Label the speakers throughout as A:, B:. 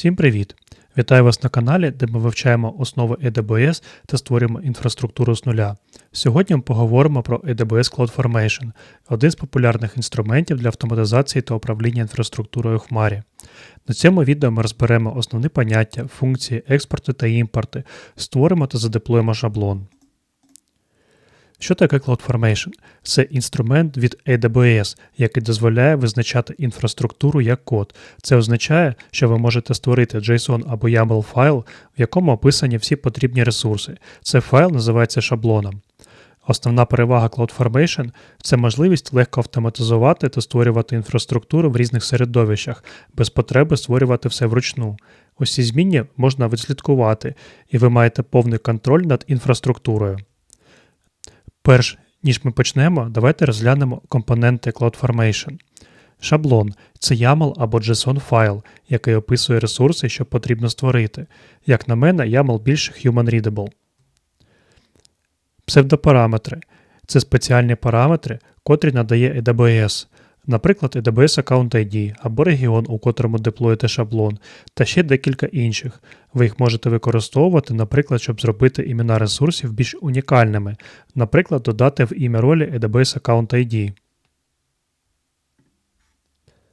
A: Всім привіт! Вітаю вас на каналі, де ми вивчаємо основи AWS та створюємо інфраструктуру з нуля. Сьогодні ми поговоримо про AWS CloudFormation, один з популярних інструментів для автоматизації та управління інфраструктурою в Хмарі. На цьому відео ми розберемо основні поняття, функції, експорти та імпорти, створимо та задеплоїмо шаблон. Що таке CloudFormation? Це інструмент від AWS, який дозволяє визначати інфраструктуру як код. Це означає, що ви можете створити JSON або YAML файл, в якому описані всі потрібні ресурси. Цей файл називається шаблоном. Основна перевага CloudFormation – це можливість легко автоматизувати та створювати інфраструктуру в різних середовищах, без потреби створювати все вручну. Усі змінні можна відслідкувати, і ви маєте повний контроль над інфраструктурою. Перш ніж ми почнемо, давайте розглянемо компоненти CloudFormation. Шаблон це YAML або JSON файл, який описує ресурси, що потрібно створити. Як на мене, YAML більш human-readable. Псевдопараметри це спеціальні параметри, котрі надає AWS, наприклад, AWS Account ID або регіон, у котрому деплоїте шаблон, та ще декілька інших. Ви їх можете використовувати, наприклад, щоб зробити імена ресурсів більш унікальними, наприклад, додати в ім'я ролі AWS Account ID.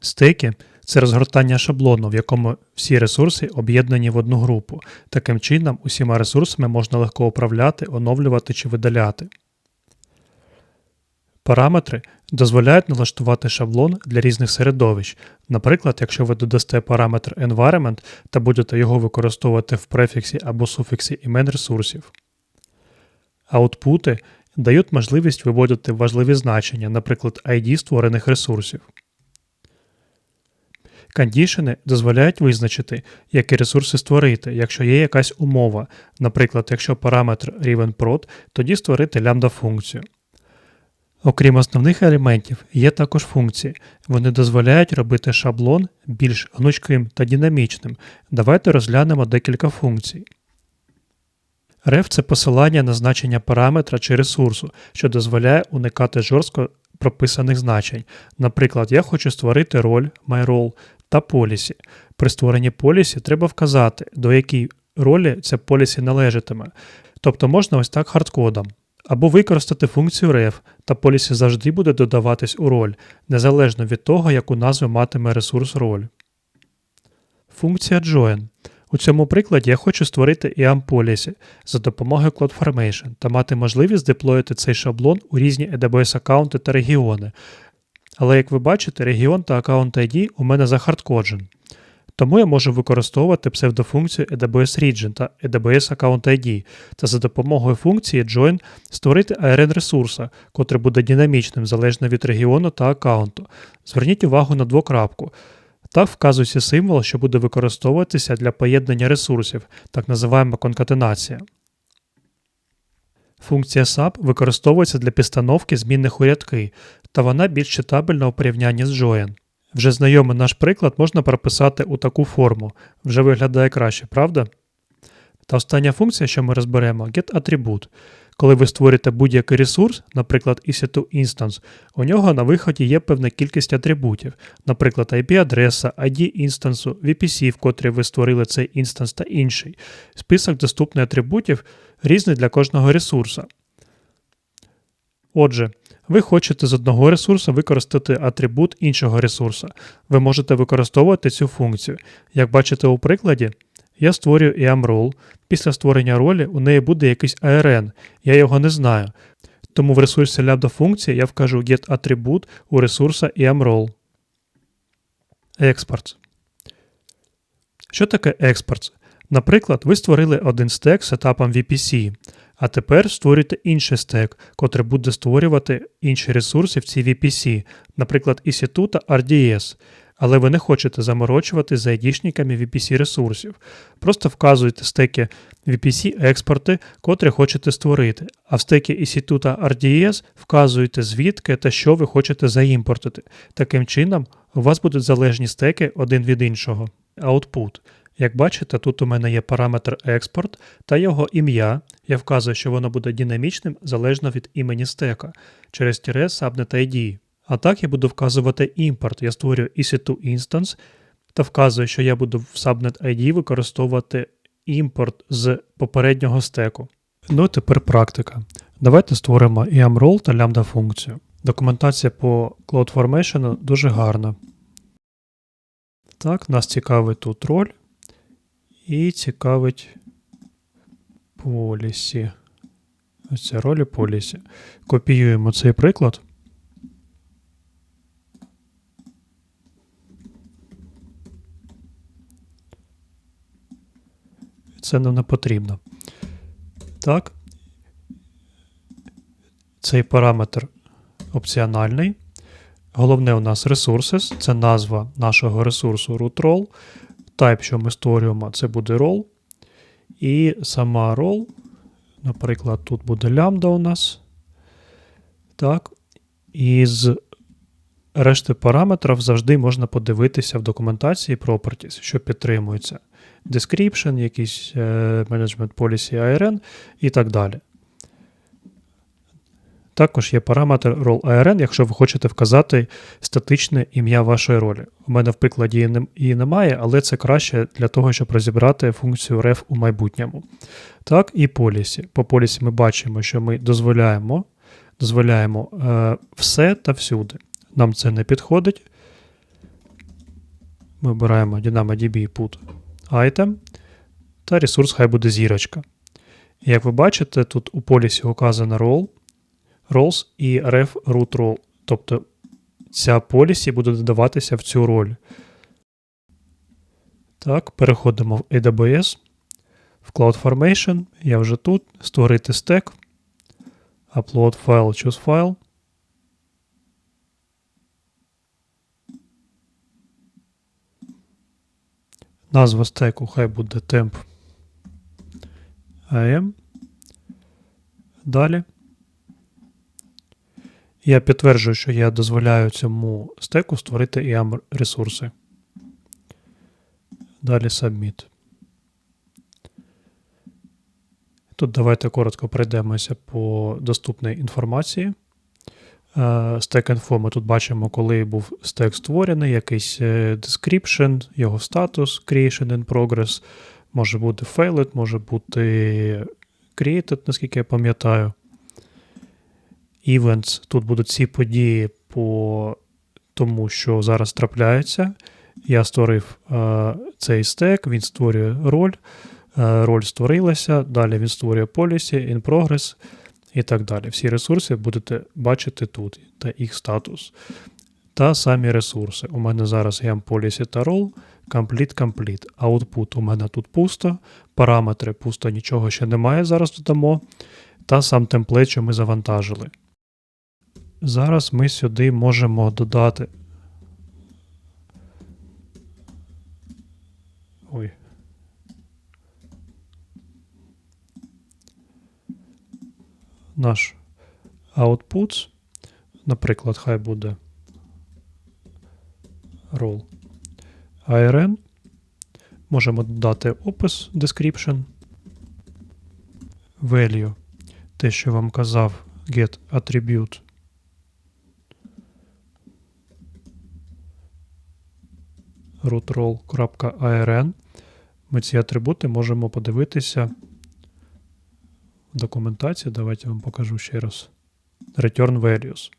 A: Стейки це розгортання шаблону, в якому всі ресурси об'єднані в одну групу. Таким чином, усіма ресурсами можна легко управляти, оновлювати чи видаляти. Параметри дозволяють налаштувати шаблон для різних середовищ. Наприклад, якщо ви додасте параметр environment та будете його використовувати в префіксі або суфіксі імен ресурсів. Аутпути дають можливість виводити важливі значення, наприклад, ID створених ресурсів. Кондішени дозволяють визначити, які ресурси створити, якщо є якась умова, наприклад, якщо параметр рівень prod, тоді створити лямбда функцію. Окрім основних елементів, є також функції. Вони дозволяють робити шаблон більш гнучким та динамічним. Давайте розглянемо декілька функцій. Ref це посилання на значення параметра чи ресурсу, що дозволяє уникати жорстко прописаних значень. Наприклад, я хочу створити роль myRole та полісі. При створенні полісі треба вказати, до якій ролі ця полісі належатиме. Тобто можна ось так хардкодом. Або використати функцію ref, та полісі завжди буде додаватись у роль, незалежно від того, яку назву матиме ресурс роль. Функція join. У цьому прикладі я хочу створити IAM полісі за допомогою CloudFormation та мати можливість деплоїти цей шаблон у різні AWS аккаунти та регіони. Але як ви бачите, регіон та аккаунт ID у мене захардкоджен. Тому я можу використовувати псевдофункцію AWS Region та AWS Account ID та за допомогою функції Join створити ARN ресурса, котрий буде динамічним залежно від регіону та аккаунту. Зверніть увагу на двокрапку. Так вказується символ, що буде використовуватися для поєднання ресурсів, так називаємо конкатенація. Функція SAP використовується для підстановки змінних у рядки, та вона більш читабельна у порівнянні з Join. Вже знайомий наш приклад можна прописати у таку форму, вже виглядає краще, правда? Та остання функція, що ми розберемо, getAttribute. Коли ви створюєте будь-який ресурс, наприклад, EC2 Instance, у нього на виході є певна кількість атрибутів, наприклад, IP-адреса, ID інстансу, VPC, в котрій ви створили цей інстанс та інший. Список доступних атрибутів різний для кожного ресурса. Отже, ви хочете з одного ресурсу використати атрибут іншого ресурсу. Ви можете використовувати цю функцію. Як бачите у прикладі, я створюю IAM-role. Після створення ролі у неї буде якийсь ARN, я його не знаю. Тому в ресурсі lambda функції я вкажу getAttribute у ресурса IAM-role. Exports. Що таке exports? Наприклад, ви створили один стек з сетапом VPC. А тепер створюйте інший стек, котрий буде створювати інші ресурси в цій VPC, наприклад, EC2 та RDS. Але ви не хочете заморочувати за айдішниками VPC ресурсів. Просто вказуйте стеки VPC експорти, котрі хочете створити, а в стекі EC2 та RDS вказуєте звідки та що ви хочете заімпортити. Таким чином, у вас будуть залежні стеки один від іншого. Output. Як бачите, тут у мене є параметр експорт та його ім'я. Я вказую, що воно буде динамічним залежно від імені стека через тире subnet ID. А так я буду вказувати імпорт. Я створюю EC2 Instance, та вказує, що я буду в Subnet ID використовувати імпорт з попереднього стеку. Ну, і тепер практика. Давайте створимо IAM-рол та лямбда функцію. Документація по CloudFormation дуже гарна. Так, нас цікавить тут роль і цікавить полісі. Ось це ролі полісі. Копіюємо цей приклад. Це нам не потрібно. Так. Цей параметр опціональний. Головне у нас resources, це назва нашого ресурсу root role. Type, що ми створюємо, це буде role. І сама role, наприклад, тут буде лямбда у нас. Так. І з решти параметрів завжди можна подивитися в документації Properties, що підтримується. Description, якийсь е, Management Policy ARN і так далі. Також є параметр role ARN, якщо ви хочете вказати статичне ім'я вашої ролі. У мене в прикладі її немає, але це краще для того, щоб розібрати функцію ref у майбутньому. Так, і полісі. По полісі ми бачимо, що ми дозволяємо, дозволяємо е, все та всюди. Нам це не підходить. Ми обираємо DynamoDB put item та ресурс хай буде зірочка. Як ви бачите, тут у полісі указано role, roles і ref root role. Тобто ця полісі буде додаватися в цю роль. Так, переходимо в AWS, в CloudFormation. Я вже тут. Створити стек. Upload файл, choose файл. Назва стеку хай буде temp am. Далі. Я підтверджую, що я дозволяю цьому стеку створити IAM ресурси. Далі Submit. Тут давайте коротко пройдемося по доступній інформації. Е, Stack Info ми тут бачимо, коли був стек створений, якийсь е, description, його статус, creation in progress, може бути failed, може бути created, наскільки я пам'ятаю. Events, тут будуть всі події по тому, що зараз трапляється. Я створив е, цей стек, він створює роль, е, роль створилася, далі він створює policy, in progress і так далі. Всі ресурси будете бачити тут та їх статус. Та самі ресурси. У мене зараз є policy та role, complete, complete. Output у мене тут пусто, параметри пусто, нічого ще немає, зараз додамо. Та сам темплейт, що ми завантажили. Зараз ми сюди можемо додати. Ой. Наш output, наприклад, хай буде role ARN. Можемо додати опис description. Value. Те, що вам казав, get attribute. rootrole.arn. Ми ці атрибути можемо подивитися в документації. Давайте я вам покажу ще раз. Return values.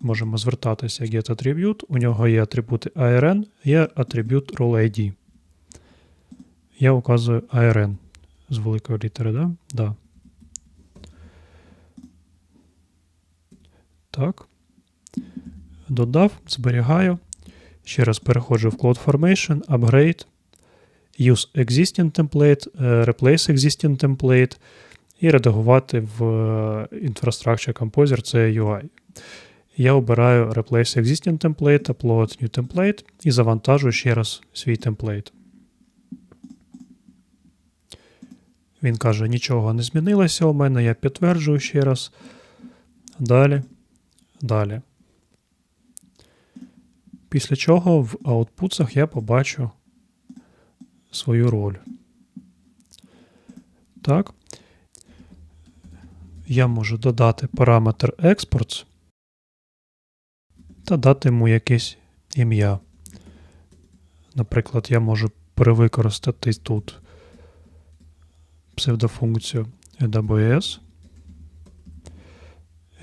A: Можемо звертатися get attribute. У нього є атрибути ARN, є атрибут role ID. Я указую ARN з великої літери, да? Да. Так. Додав, зберігаю. Ще раз переходжу в CloudFormation, Upgrade, Use Existing Template, е, Replace Existing Template і редагувати в е, Infrastructure Composer це UI. Я обираю Replace Existing Template, Upload New Template і завантажую ще раз свій темплейт. Він каже, нічого не змінилося у мене, я підтверджую ще раз. Далі. Далі. Після чого в аутпутсах я побачу свою роль. Так. Я можу додати параметр exports та дати йому якесь ім'я. Наприклад, я можу перевикористати тут псевдофункцію AWS.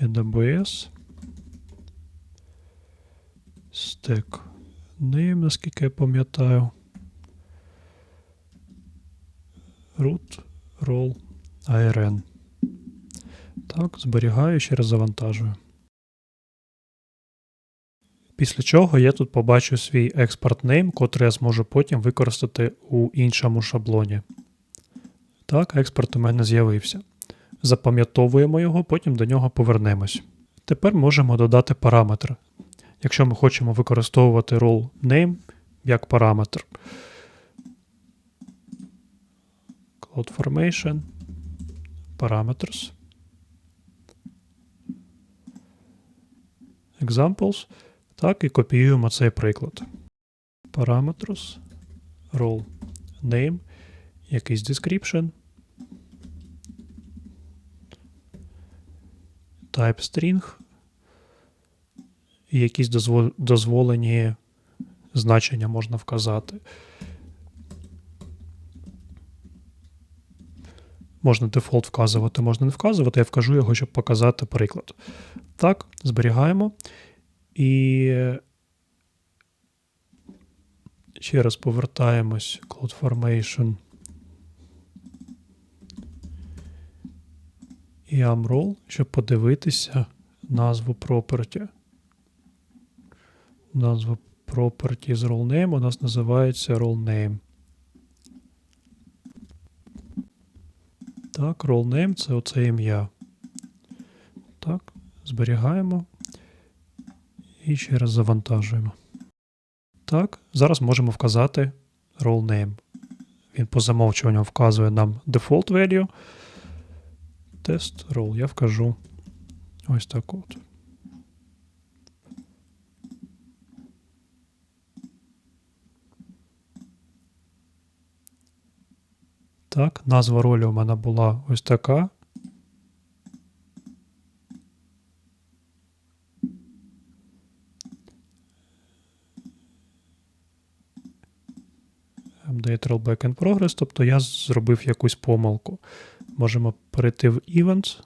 A: AWS. Stack name, наскільки я пам'ятаю. Root role ARN. Так, зберігаю, ще раз завантажую. Після чого я тут побачу свій експорт name, котрий я зможу потім використати у іншому шаблоні. Так, експорт у мене з'явився. Запам'ятовуємо його, потім до нього повернемось. Тепер можемо додати параметр. Якщо ми хочемо використовувати role name як параметр. CloudFormation, Parameters, Examples. Так, і копіюємо цей приклад. Parameters, role name, якийсь description, type string і якісь дозволені значення можна вказати. Можна дефолт вказувати, можна не вказувати. Я вкажу його, щоб показати приклад. Так, зберігаємо. І ще раз повертаємось CloudFormation і AMROL, щоб подивитися назву property. Назва property з rolename у нас називається rolename. Так, rolename це оце ім'я. Так, зберігаємо. І ще раз завантажуємо. Так, зараз можемо вказати role name. Він по замовчуванню вказує нам default value. Test role. Я вкажу ось так от. Так, назва ролі у мене була ось така. Update rollback in progress, тобто я зробив якусь помилку. Можемо перейти в Events.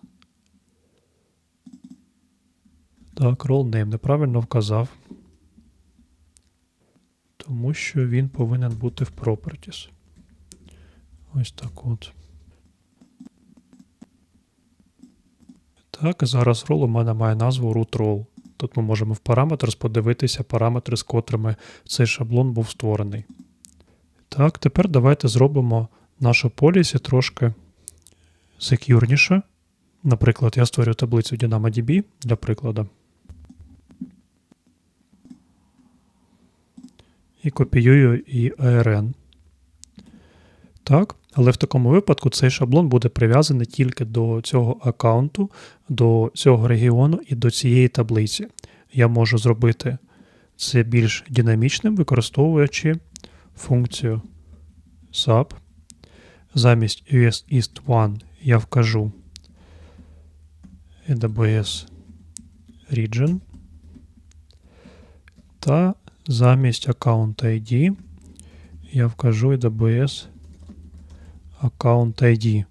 A: Так, role name неправильно вказав. Тому що він повинен бути в Properties. Ось так от. Так, зараз рол у мене має назву root role. Тут ми можемо в параметр подивитися параметри, з котрими цей шаблон був створений. Так, тепер давайте зробимо нашу полісі трошки секюрніше. Наприклад, я створю таблицю DynamoDB для прикладу. І копіюю і ARN. Так, але в такому випадку цей шаблон буде прив'язаний тільки до цього аккаунту, до цього регіону і до цієї таблиці. Я можу зробити це більш динамічним, використовуючи функцію sub. Замість US East 1 я вкажу AWS Region. Та замість Account ID я вкажу AWS Account ID.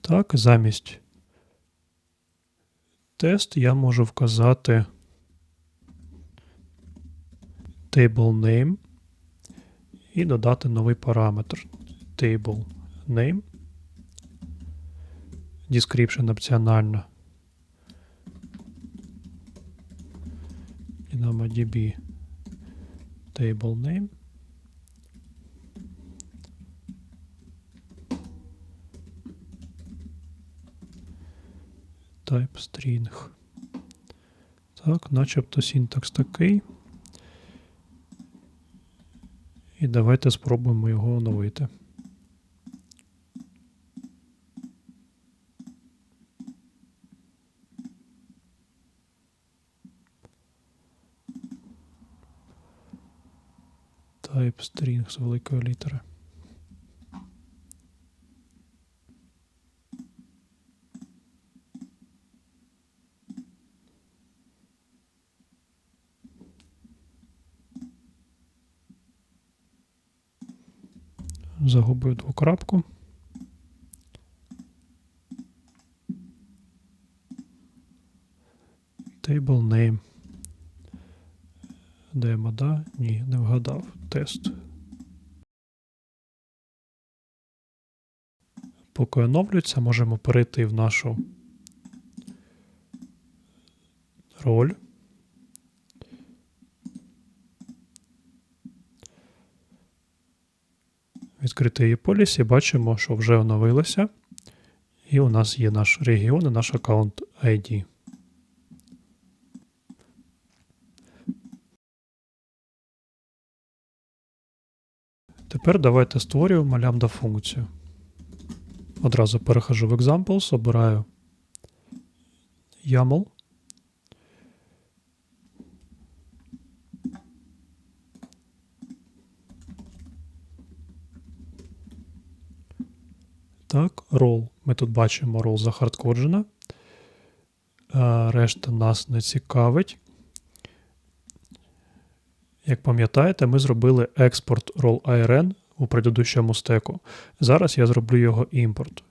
A: Так, замість тест я можу вказати table name і додати новий параметр table name. Description опціонально. DynamoDB table name. Type string. Так, начебто синтакс такий. І давайте спробуємо його оновити. Type string з великої літери. Загубив двокрапку. Table name. Демо, да? Ні, не вгадав. Тест. Поки оновлюється, можемо перейти в нашу роль. Відкрити її поліс і бачимо, що вже оновилося. І у нас є наш регіон і наш аккаунт ID. Тепер давайте створюємо лямбда функцію. Одразу перехожу в Examples, обираю YAML. Так, рол. Ми тут бачимо рол захардкоджена. Е, Решта нас не цікавить. Як пам'ятаєте, ми зробили експорт рол IRN у предыдущому стеку. Зараз я зроблю його імпорт.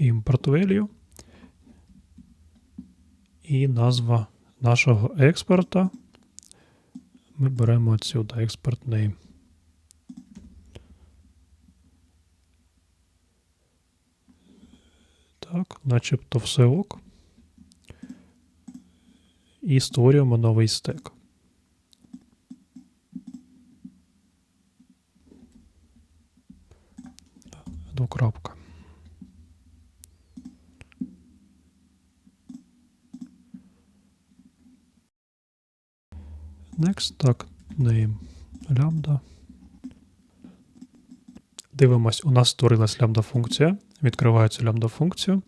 A: Import value і назва нашого експорта. Ми беремо отсюди export name. Так, начебто все ок. І створюємо новий стек. Next, так, name лямбда. Дивимось, у нас створилась лямбда функція. Відкриваю лямбда функцію.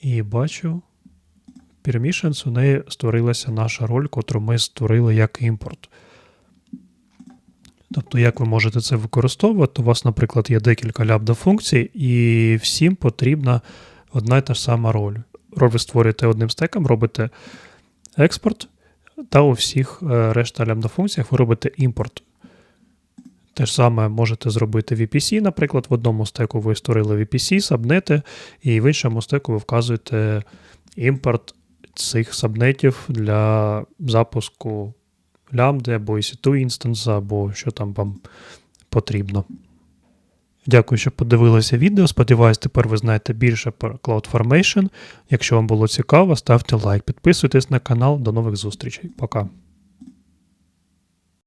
A: І бачу, permissions, у неї створилася наша роль, котру ми створили як імпорт. Тобто, як ви можете це використовувати? У вас, наприклад, є декілька лямбда функцій, і всім потрібна одна і та ж сама роль. Роль ви створюєте одним стеком, робите експорт, та у всіх е, решта лямбда функціях ви робите імпорт. Те ж саме можете зробити VPC, наприклад, в одному стеку ви створили VPC, сабнети, і в іншому стеку ви вказуєте імпорт цих сабнетів для запуску лямбди або EC2 інстанса, або що там вам потрібно. Дякую, що подивилися відео. Сподіваюсь, тепер ви знаєте більше про CloudFormation. Якщо вам було цікаво, ставте лайк, підписуйтесь на канал. До нових зустрічей. Пока.